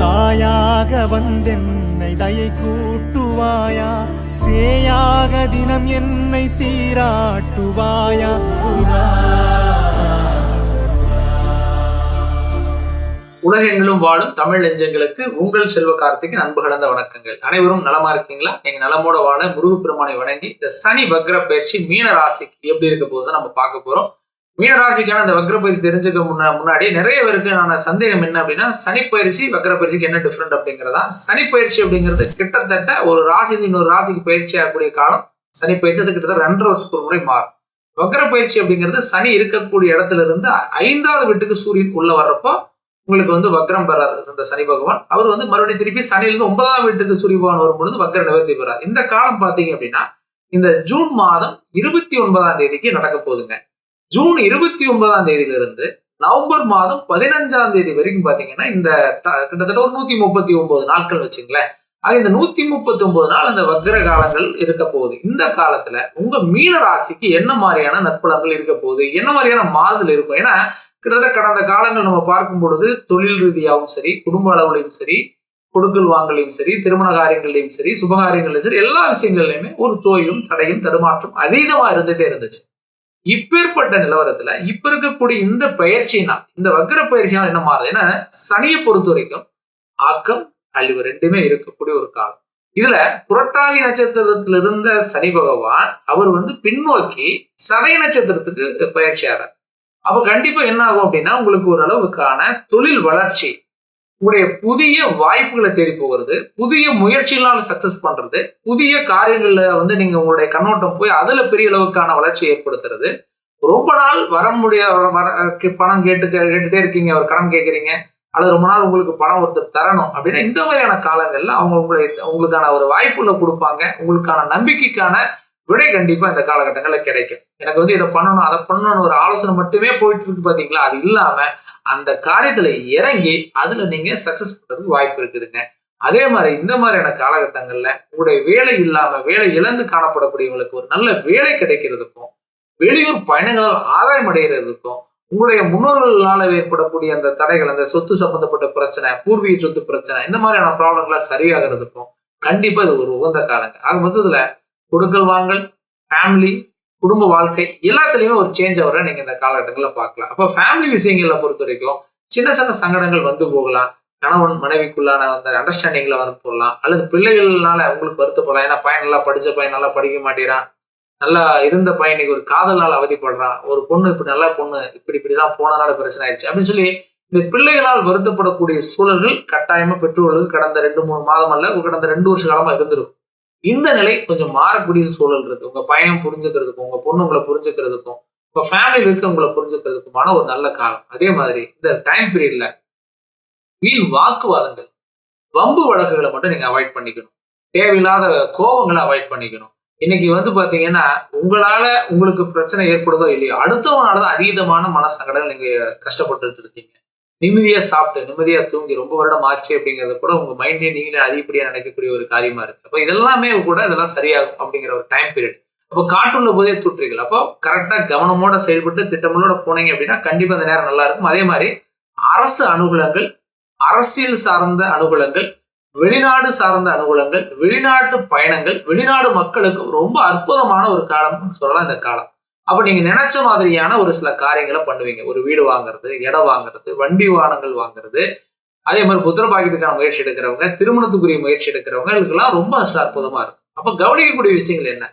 தாயாக வந்தென்னை தயை கூட்டுவாயா? சேயாக தினம் என்னை சீராட்டுவாயா? உலகெங்கிலும் வாழும் தமிழ் நெஞ்சங்களுக்கு உங்கள் செல்வ கார்த்திக்கு அன்பு கலந்த வணக்கங்கள். அனைவரும் நலமா இருக்கீங்களா? நீங்க நலமோட வாழ முருகப்பெருமானை வணங்கி இந்த சனி வக்ர பயிற்சி மீன ராசிக்கு எப்படி இருக்க போகுது நம்ம பார்க்க போறோம். மீனராசிக்கான அந்த வக்ரப்பயிற்சி பயிற்சி தெரிஞ்சுக்க முன்ன முன்னாடி நிறைய பேருக்கு நான் சந்தேகம் என்ன அப்படின்னா சனிப்பயிற்சி வக்ரப்பயிற்சிக்கு பயிற்சிக்கு என்ன டிஃப்ரெண்ட் அப்படிங்கிறதா சனிப்பயிற்சி அப்படிங்கிறது கிட்டத்தட்ட ஒரு ராசிக்கு இன்னொரு ராசிக்கு பயிற்சி ஆகக்கூடிய காலம். சனிப்பயிற்சி அது கிட்டத்தட்ட ரெண்டரை வருஷத்துக்கு ஒரு முறை மாறும். வக்ரப்பயிற்சி அப்படிங்கிறது சனி இருக்கக்கூடிய இடத்துல இருந்து ஐந்தாவது வீட்டுக்கு சூரியன் உள்ள வர்றப்போ உங்களுக்கு வந்து வக்ரம் பெறாரு இந்த சனி பகவான். அவர் வந்து மறுபடியும் திருப்பி சனியிலிருந்து ஒன்பதாம் வீட்டுக்கு சூரிய பகவான் வரும்பொழுது வக்ர நிவர்த்தி பெறார். இந்த காலம் பார்த்தீங்க அப்படின்னா இந்த ஜூன் மாதம் இருபத்தி ஒன்பதாம் தேதிக்கு நடக்க போகுதுங்க. ஜூன் இருபத்தி ஒன்பதாம் தேதியிலிருந்து நவம்பர் மாதம் பதினஞ்சாம் தேதி வரைக்கும் பாத்தீங்கன்னா இந்த கிட்டத்தட்ட ஒரு நூத்தி முப்பத்தி ஒன்பது நாட்கள் வச்சுங்களேன். ஆக இந்த நூத்தி முப்பத்தி ஒன்பது நாள் அந்த வக்ர காலங்கள் இருக்க போகுது. இந்த காலத்துல உங்க மீன ராசிக்கு என்ன மாதிரியான நற்பலன்கள் இருக்க போகுது? என்ன மாதிரியான மாறுதல் இருக்கும்? ஏன்னா கிட்டத்தட்ட கடந்த காலங்கள் நம்ம பார்க்கும் பொழுது தொழில் ரீதியாகவும் சரி குடும்ப அளவுலையும் சரி கொடுக்கல் வாங்கலையும் சரி திருமண காரியங்கள்லையும் சரி சுபகாரியங்களையும் சரி எல்லா விஷயங்கள்லையுமே ஒரு தோயும் தடையும் தடுமாற்றம் அதீதமா இருந்துட்டே இருந்துச்சு. இப்பேற்பட்ட நிலவரத்துல இப்ப இருக்கக்கூடிய இந்த பயிற்சியினால் இந்த வக்கர பயிற்சியினால் என்ன மாறுது? ஏன்னா சனியை பொறுத்த வரைக்கும் ஆக்கம் அழிவு ரெண்டுமே இருக்கக்கூடிய ஒரு காலம். இதுல புரட்டாதி நட்சத்திரத்தில் இருந்த சனி பகவான் அவர் வந்து பின்னோக்கி சதய நட்சத்திரத்துக்கு பயிற்சியாகிறார் அப்ப கண்டிப்பா என்ன ஆகும் அப்படின்னா உங்களுக்கு ஓரளவுக்கான தொழில் வளர்ச்சி உங்களுடைய புதிய வாய்ப்புகளை தேடி போகிறது புதிய முயற்சிகளால் சக்சஸ் பண்றது புதிய காரியங்கள்ல வந்து நீங்க உங்களுடைய கண்ணோட்டம் போய் அதுல பெரிய அளவுக்கான வளர்ச்சி ஏற்படுத்துறது. ரொம்ப நாள் வர முடிய வர- பணம் கேட்டு கேட்டுட்டே இருக்கீங்க ஒரு கடன் கேட்குறீங்க அல்லது ரொம்ப நாள் உங்களுக்கு பணம் ஒருத்தர் தரணும் அப்படின்னா இந்த மாதிரியான காலங்களில் அவங்க உங்களை உங்களுக்கான ஒரு வாய்ப்புகளை கொடுப்பாங்க உங்களுக்கான நம்பிக்கைக்கான விடை கண்டிப்பாக இந்த காலகட்டங்களில் கிடைக்கும். எனக்கு வந்து இதை பண்ணணும் அதை பண்ணணும்னு ஒரு ஆலோசனை மட்டுமே போயிட்டு இருக்கு பார்த்தீங்களா அது இல்லாமல் அந்த காரியத்தில் இறங்கி அதில் நீங்கள் சக்ஸஸ் பண்ணுறதுக்கு வாய்ப்பு இருக்குதுங்க. அதே மாதிரி இந்த மாதிரியான காலகட்டங்களில் உங்களுடைய வேலை இல்லாமல் வேலை இழந்து காணப்படக்கூடியவங்களுக்கு ஒரு நல்ல வேலை கிடைக்கிறதுக்கும் வெளியூர் பயணங்களால் ஆதாயம் அடைகிறதுக்கும் உங்களுடைய முன்னோர்களால் ஏற்படக்கூடிய அந்த தடைகள் அந்த சொத்து சம்பந்தப்பட்ட பிரச்சனை பூர்வீக சொத்து பிரச்சனை இந்த மாதிரியான ப்ராப்ளங்களாக சரியாகிறதுக்கும் கண்டிப்பாக இது ஒரு உகந்த காலங்க. ஆக மொத்தத்தில் கொடுக்கல் வாங்கல் ஃபேமிலி குடும்ப வாழ்க்கை எல்லாத்துலேயுமே ஒரு சேஞ்ச் வர நீங்கள் இந்த காலகட்டங்களில் பார்க்கலாம். அப்போ ஃபேமிலி விஷயங்களை பொறுத்த வரைக்கும் சின்ன சின்ன சங்கடங்கள் வந்து போகலாம். கணவன் மனைவிக்குள்ளான அந்த அண்டர்ஸ்டாண்டிங்கில் வந்து போடலாம் அல்லது பிள்ளைகள்னால அவங்களுக்கு வருத்தப்படலாம் ஏன்னா பையன் நல்லா படித்த பையன் நல்லா படிக்க மாட்டேறான். நல்லா இருந்த பையனுக்கு ஒரு காதலால் அவதிப்படுறான். ஒரு பொண்ணு இப்படி நல்ல பொண்ணு இப்படி இப்படிலாம் போனனால பிரச்சனை ஆயிடுச்சு. அப்படின்னு சொல்லி இந்த பிள்ளைகளால் வருத்தப்படக்கூடிய சூழல்கள் கட்டாயமாக பெற்றோர்களுக்கு கடந்த ரெண்டு மூணு மாதம் அல்ல கடந்த ரெண்டு வருஷ காலமாக இருந்திருக்கும். இந்த நிலை கொஞ்சம் மாறக்கூடிய சூழல் இருக்கு. உங்க பையன் புரிஞ்சுக்கிறதுக்கும் உங்க பொண்ணு உங்களை புரிஞ்சுக்கிறதுக்கும் உங்க ஃபேமிலி இருக்க உங்களை புரிஞ்சுக்கிறதுக்குமான ஒரு நல்ல காலம். அதே மாதிரி இந்த டைம் பீரியட்ல வீண் வாக்குவாதங்கள் வம்பு வழக்குகளை மட்டும் நீங்க அவாய்ட் பண்ணிக்கணும். தேவையில்லாத கோபங்களை அவாய்ட் பண்ணிக்கணும். இன்னைக்கு வந்து பாத்தீங்கன்னா உங்களால உங்களுக்கு பிரச்சனை ஏற்படுதோ இல்லையோ அடுத்தவனால தான் அதீதமான மனசங்கடங்கள் நீங்க கஷ்டப்பட்டுட்டு இருக்கீங்க. நிம்மதியாக சாப்பிட்டு நிம்மதியாக தூங்கி ரொம்ப வருடம் ஆச்சு அப்படிங்கிறத கூட உங்கள் மைண்டே நீங்களே அதிகப்படியாக நினைக்கக்கூடிய ஒரு காரியமாக இருக்குது அப்போ இதெல்லாமே கூட இதெல்லாம் சரியாகும் அப்படிங்கிற ஒரு டைம் பீரியட் அப்போ காட்டுள்ள போதே தூற்றுகள் அப்போ கரெக்டாக கவனமோட செயல்பட்டு திட்டங்களோட போனீங்க அப்படின்னா கண்டிப்பாக அந்த நேரம் நல்லா இருக்கும். அதே மாதிரி அரசு அனுகூலங்கள் அரசியல் சார்ந்த அனுகூலங்கள் வெளிநாடு சார்ந்த அனுகூலங்கள் வெளிநாட்டு பயணங்கள் வெளிநாடு மக்களுக்கு ரொம்ப அற்புதமான ஒரு காலம்னு சொல்லலாம் இந்த காலம். அப்போ நீங்கள் நினைச்ச மாதிரியான ஒரு சில காரியங்களை பண்ணுவீங்க. ஒரு வீடு வாங்குறது இடம் வாங்குறது வண்டி வாகனங்கள் வாங்குறது. அதே மாதிரி புத்திர பாக்கியத்துக்கான முயற்சி எடுக்கிறவங்க திருமணத்துக்குரிய முயற்சி எடுக்கிறவங்க இதுக்கெல்லாம் ரொம்ப அற்புதமா இருக்கும். அப்போ கவனிக்கக்கூடிய விஷயங்கள் என்ன?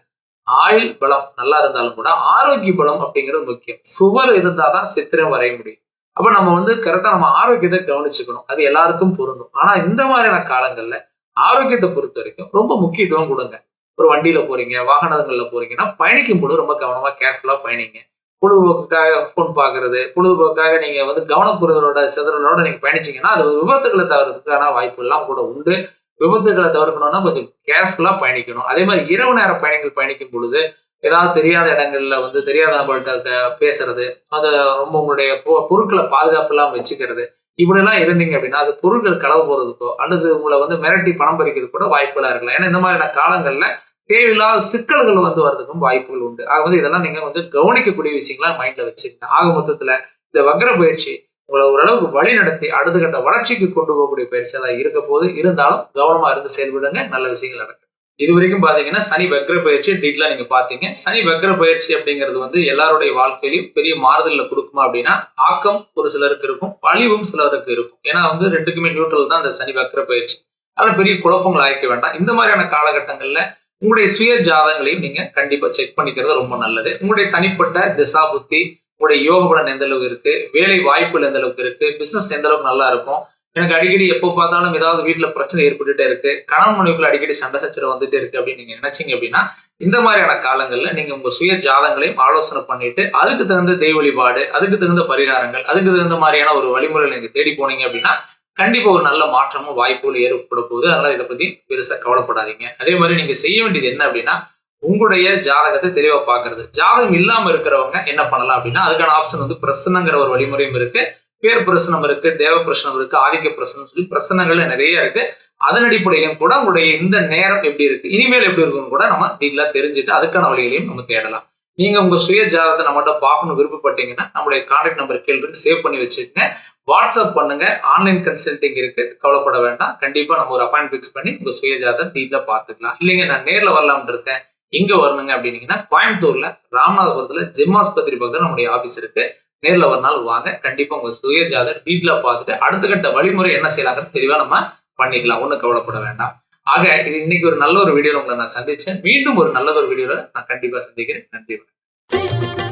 ஆயுள் பலம் நல்லா இருந்தாலும் கூட ஆரோக்கிய பலம் அப்படிங்கிறது முக்கியம். சுவர் இருந்தால் தான் சித்திரம் வரைய முடியும். அப்போ நம்ம வந்து கரெக்டாக நம்ம ஆரோக்கியத்தை கவனிச்சுக்கணும். அது எல்லாருக்கும் பொருந்தும். ஆனால் இந்த மாதிரியான காலங்களில் ஆரோக்கியத்தை பொறுத்த வரைக்கும் ரொம்ப முக்கியத்துவம் கொடுங்க. ஒரு வண்டியில போறீங்க வாகனங்கள்ல போறீங்கன்னா பயணிக்கும் பொழுது ரொம்ப கவனமா கேர்ஃபுல்லா பயணிங்க. பொழுதுபோக்குக்காக ஃபோன் பார்க்கறது பொழுதுபோக்காக நீங்க வந்து கவனக்குறதோட சிதறலோட நீங்க பயணிச்சீங்கன்னா அது விபத்துகளை தவிர்க்கிறதுக்கான வாய்ப்புகள்லாம் கூட உண்டு. விபத்துகளை தவிர்க்கணும்னா கொஞ்சம் கேர்ஃபுல்லா பயணிக்கணும். அதே மாதிரி இரவு நேர பயணிகள் பயணிக்கும் பொழுது ஏதாவது தெரியாத இடங்கள்ல வந்து தெரியாத நபர்கிட்ட பேசுறது அதை ரொம்ப உங்களுடைய பொ- பொருட்களை பாதுகாப்பு வச்சுக்கிறது இப்படிலாம் இருந்தீங்க அப்படின்னா அது பொருட்கள் களவு போகிறதுக்கோ அல்லது உங்களை வந்து மிரட்டி பணம் பறிக்கிறது கூட வாய்ப்புகளா இருக்கலாம். ஏன்னா இந்த மாதிரியான காலங்களில் தேவையில்லாத சிக்கல்கள் வந்து வர்றதுக்கும் வாய்ப்புகள் உண்டு. ஆக வந்து இதெல்லாம் நீங்க வந்து கவனிக்கக்கூடிய விஷயங்களா மைண்ட்ல வச்சுக்கங்க. ஆக மொத்தத்துல இந்த வக்ர பயிற்சி உங்களை ஓரளவுக்கு வழி நடத்தி அடுத்த கட்ட வளர்ச்சிக்கு கொண்டு போகக்கூடிய பயிற்சியாக தான் இருக்க போது இருந்தாலும் கவனமா இருந்து செயல்படுங்க. நல்ல விஷயங்கள் நடக்கும். இது வரைக்கும் பாத்தீங்கன்னா சனி வக்ர பயிற்சி டீட்டெயிலாக நீங்க பாத்தீங்க. சனி வக்ர பயிற்சி அப்படிங்கிறது வந்து எல்லாருடைய வாழ்க்கையிலையும் பெரிய மாறுதலில் கொடுக்குமா அப்படின்னா ஆக்கம் ஒரு சிலருக்கு இருக்கும் பழிவும் சிலருக்கு இருக்கும். ஏன்னா வந்து ரெண்டுக்குமே நியூட்ரல் தான் இந்த சனி வக்ர பயிற்சி. அதனால பெரிய குழப்பங்கள் ஆயிக்க வேண்டாம். இந்த மாதிரியான காலகட்டங்கள்ல உங்களுடைய சுய ஜாதகங்களையும் நீங்க கண்டிப்பா செக் பண்ணிக்கிறது ரொம்ப நல்லது. உங்களுடைய தனிப்பட்ட திசா புத்தி உங்களுடைய யோக பலன் எந்த அளவுக்கு இருக்கு வேலை வாய்ப்புகள் எந்த அளவுக்கு இருக்கு பிசினஸ் எந்த அளவுக்கு நல்லா இருக்கும் எனக்கு அடிக்கடி எப்போ பார்த்தாலும் ஏதாவது வீட்டில் பிரச்சனை ஏற்பட்டுட்டே இருக்கு கணவன் மனைவிக்குள்ள அடிக்கடி சண்டை சச்சரவு வந்துட்டே இருக்கு அப்படின்னு நீங்க நினைச்சீங்க அப்படின்னா இந்த மாதிரியான காலங்களில் நீங்க உங்க சுய ஜாதங்களையும் ஆலோசனை பண்ணிட்டு அதுக்கு தகுந்த தெய்வ வழிபாடு அதுக்கு தகுந்த பரிகாரங்கள் அதுக்கு தகுந்த மாதிரியான ஒரு வழிமுறைகள் நீங்க தேடி போனீங்க அப்படின்னா கண்டிப்பாக ஒரு நல்ல மாற்றமும் வாய்ப்புகள் ஏற்பட போகுது அதனால் இதை பற்றி பெருசாக கவலைப்படாதீங்க. அதே மாதிரி நீங்கள் செய்ய வேண்டியது என்ன அப்படின்னா உங்களுடைய ஜாதகத்தை தெளிவாக பார்க்கறது ஜாதகம் இல்லாமல் இருக்கிறவங்க என்ன பண்ணலாம் அப்படின்னா அதுக்கான ஆப்ஷன் வந்து பிரசனங்கிற ஒரு வழிமுறையும் இருக்கு. பேர் பிரசனம் இருக்கு தேவ பிரசனம் இருக்கு ஆதிக்க பிரசனம் சொல்லி பிரசனங்கள் நிறைய இருக்கு. அதன் அடிப்படையிலும் கூட உங்களுடைய இந்த நேரம் எப்படி இருக்கு இனிமேல் எப்படி இருக்குன்னு கூட நம்ம டீட்டெயிலாக தெரிஞ்சுட்டு அதுக்கான வழிகளையும் நம்ம தேடலாம். நீங்க உங்க சுய ஜாதகத்தை நம்மகிட்ட பார்க்கணும் விருப்பப்பட்டீங்கன்னா நம்மளுடைய கான்டாக்ட் நம்பர் கேள்வி சேவ் பண்ணி வச்சுக்கோங்க. வாட்ஸ்அப் பண்ணுங்க. ஆன்லைன் கன்சல்டிங் இருக்கு. கவலைப்பட வேண்டாம். கண்டிப்பா நம்ம ஒரு அப்பாயிண்ட் ஃபிக்ஸ் பண்ணி உங்க சுய ஜாதகம் பார்த்துக்கலாம். இல்லைங்க நான் நேரில் வரலாம்னு இருக்கேன். எங்க வரணுங்க அப்படின்னீங்கன்னா கோயம்புத்தூர்ல ராமநாதபுரத்துல ஜிம் ஆஸ்பத்திரி பக்கத்துல நம்முடைய ஆபீஸ் இருக்கு. நேரில் ஒரு நாள் வாங்க. கண்டிப்பா உங்க சுயஜாத ஜாதகம் பார்த்துட்டு அடுத்த கட்ட வழிமுறை என்ன செய்யலாங்கிறது தெளிவா நம்ம பண்ணிக்கலாம். ஒன்றும் கவலைப்பட வேண்டாம். ஆக இது இன்னைக்கு ஒரு நல்ல ஒரு வீடியோவில் உங்களை நான் சந்திச்சேன். மீண்டும் ஒரு நல்ல ஒரு வீடியோவில் நான் கண்டிப்பா சந்திக்கிறேன். நன்றி வணக்கம்.